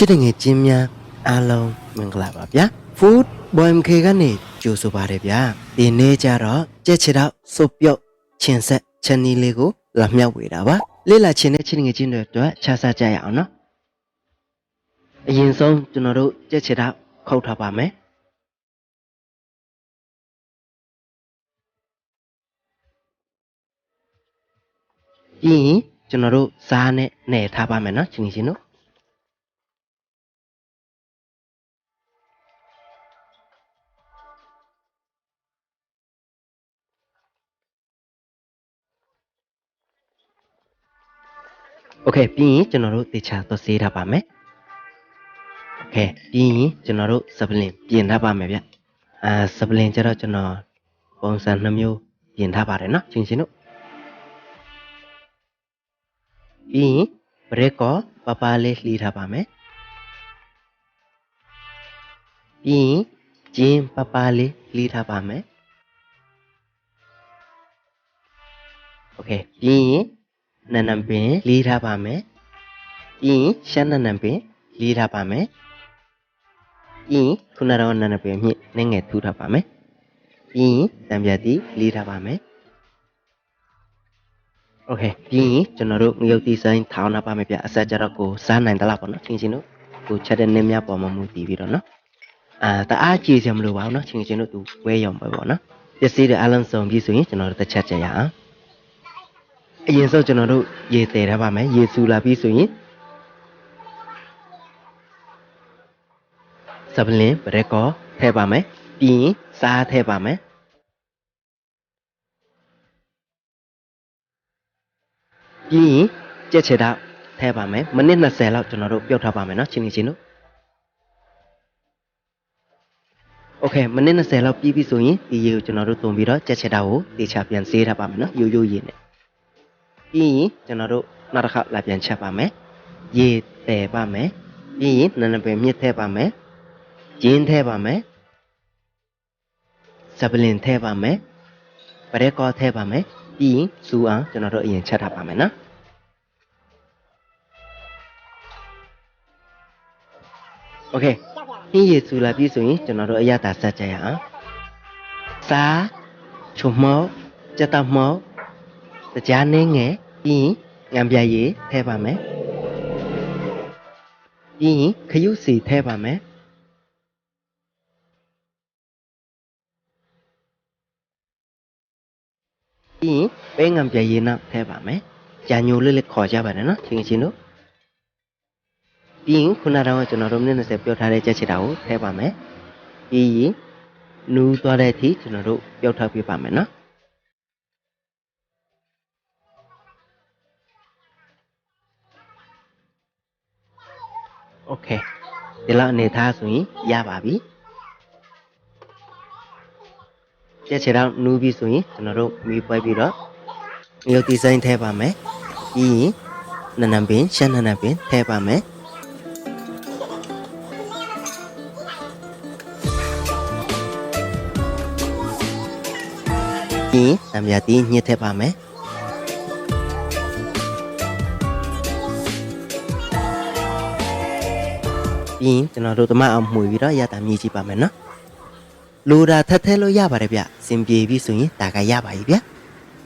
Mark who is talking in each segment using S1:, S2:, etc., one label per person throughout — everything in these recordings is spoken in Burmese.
S1: ချစ်တဲ့ငယ်ချင်းများအားလုံးမင်္ဂလာပါဗျာ Food BMK ကနေကြိုဆိုပါတယ်ဗျာဒီနေ့ကျတော့ကြက်ချစ်တော့စုပ်ပြုတ်ချင်ဆက်ချန်နီလေးကိုလာမြောက်ဝေတာပါလေ့လာချင်တဲ့ချစ်တဲ့ငယ်ချင်းတွေအတွက်ခြားစားကြရအောင်နော်အရင်ဆုံးကျွန်တော်တို့ကြက်ချစ်တော့ခုတ်ထားပါမယ်ပြီးရင်ကျွန်တော်တို့စားနဲ့နယ်ထားပါမယ်နော်ချင်းချင်းတို့ Okay ပြီးရင်ကျွန်တော်တို့တေချာသွတ်ဆေးထားပါမယ်။ Okay ပြီးရင်ကျွန်တော်တို့ supplement ပြင်ထားပါမယ်ဗျ။အာ supplement ကျတော့ကျွန်တော်ပုံစံနှမျိုးပြင်ထားပါတယ်နော်ချင်းချင်းတို့။ပြီးရင် break ကိုပပလေးလှီးထားပါမယ်။ပြီးရင်ဂျင်းပပလေးလှီးထားပါမယ်။ Okay ပြီးရင် နနံပင်လေးထားပါမယ်။ပြီးရင်ရှမ်းနနံပင်လေးထားပါမယ်။ပြီးရင်ခုနတော့နနံပင်မြင့်နည်းငယ်ထူထားပါမယ်။ပြီးရင်တံပြတ်တီလေးထားပါမယ်။ Okay ပြီးရင်ကျွန်တော်တို့ငရုတ်တီဆိုင်ထောင်းနာပါမယ်ဗျအဆက်ကြတော့ကိုစားနိုင်သလားပေါ့နော်ချင်းချင်းတို့ကိုချက်တဲ့နည်းများပေါ်မှာမူတည်ပြီးတော့နော်အာတအားကြည်စရာမလိုပါဘူးနော်ချင်းချင်းတို့သူဝဲရောင်ပဲပေါ့နော်ပစ္စည်းတွေအလုံးစုံပြီးဆိုရင်ကျွန်တော်တို့တစ်ချက်ချက်ရအောင် အရင်ဆုံးကျွန်တော်တို့ရေတည်ထားပါမယ်ရေစူလာပြီးဆိုရင်စပလင်ပရက်ကောထည့်ပါမယ်ပြီးရင်စားထည့်ပါမယ်ပြီးရင်ကြက်ချေတော့ထည့်ပါမယ်မိနစ်20လောက်ကျွန်တော်တို့ပြုတ်ထားပါမယ်နော်ချင်းချင်းတို့โอเคမိနစ်20လောက်ပြီးပြီဆိုရင်ဒီရေကိုကျွန်တော်တို့တုံပြီးတော့ကြက်ချေတော့ကိုတေချာပြန်ဆေးထားပါမယ်နော်ရိုးရိုးရေနဲ့ ပြီးရင်ကျွန်တော်တို့နောက်တစ်ခါလာပြန်ချက်ပါမယ်ရေတည်ပါမယ်ပြီးရင်နနပင်မြစ်ထည့်ပါမယ်ဂျင်းထည့်ပါမယ်စပလင်ထည့်ပါမယ်ပရက်ကောထည့်ပါမယ်ပြီးရင်စူအောင်ကျွန်တော်တို့အရင်ချက်ထားပါမယ်နော်โอเคဟင်းရေစူလာပြီဆိုရင်ကျွန်တော်တို့အရသာဆက်ကြရအောင်စားချုံမောကြက်တမော ကြားနှင်းငယ်ပြီးရင်ငံပြရည်ထည့်ပါမယ်ပြီးရင်ခရုစီထည့်ပါမယ်ပြီးရင်ပဲငံပြရည်နောက်ထည့်ပါမယ်ကြာညိုလေးလေးခေါ်ကြပါတယ်နော်ချင်းချင်းတို့ပြီးရင်ခုနကတော့ကျွန်တော်တို့မိနစ်20ပြောထားတဲ့ကြက်ချစ်တာကိုထည့်ပါမယ်ပြီးရင်နူးသွားတဲ့အထိကျွန်တော်တို့ပြောက်ထောက်ပြပါမယ်နော် โอเคဒီလောက်အနေထားဆိုရင်ရပါပြီကြက်ချေတော့နူးပြီဆိုရင်ကျွန်တော်တို့မီးပွဲပြီးတော့ရုပ်ဒီဇိုင်းထည့်ပါမယ်ပြီးရင်နနံပင်ရှမ်းနနံပင်ထည့်ပါမယ်ပြီးရင်တံမြတ်တီးညှစ်ထည့်ပါမယ် ပြီးရင်ကျွန်တော်တို့တမအောင်မှုပြီးတော့ရတာမြည်ကြည့်ပါမယ်နော်လိုတာထက်ထဲလို့ရပါတယ်ဗျစင်ပြေပြီဆိုရင်ဒါကရပါပြီဗျ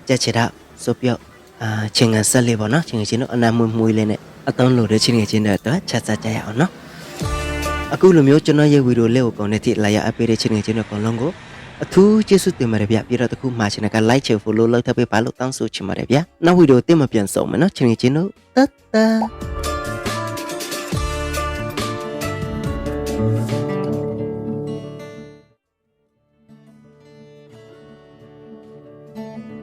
S1: ကြက်ချစ်တော့စုပ်ပြုတ်အာချင်းငန်ဆက်လေးပေါ့နော်ချင်းငယ်ချင်းတို့အနာမွေမွေလေးနဲ့အသုံးလို့တဲ့ချင်းငယ်ချင်းတွေအတွက်ချက်ဆက်ကြရအောင်နော်အခုလိုမျိုးကျွန်တော်ရဲ့ဗီဒီယိုလေးကိုပုံနဲ့ထိလာရအပ်ပေးတဲ့ချင်းငယ်ချင်းတွေအကုန်လုံးကိုအထူးကျေးဇူးတင်ပါတယ်ဗျပြီးတော့တခုမှာချင်တဲ့က like ချေ follow လုပ်ထားပေးပါလို့တောင်းဆိုချင်ပါတယ်ဗျနောက်ဗီဒီယိုတင်မပြန်ဆုံးမယ်နော်ချင်းငယ်ချင်းတို့တတ်တာ thank you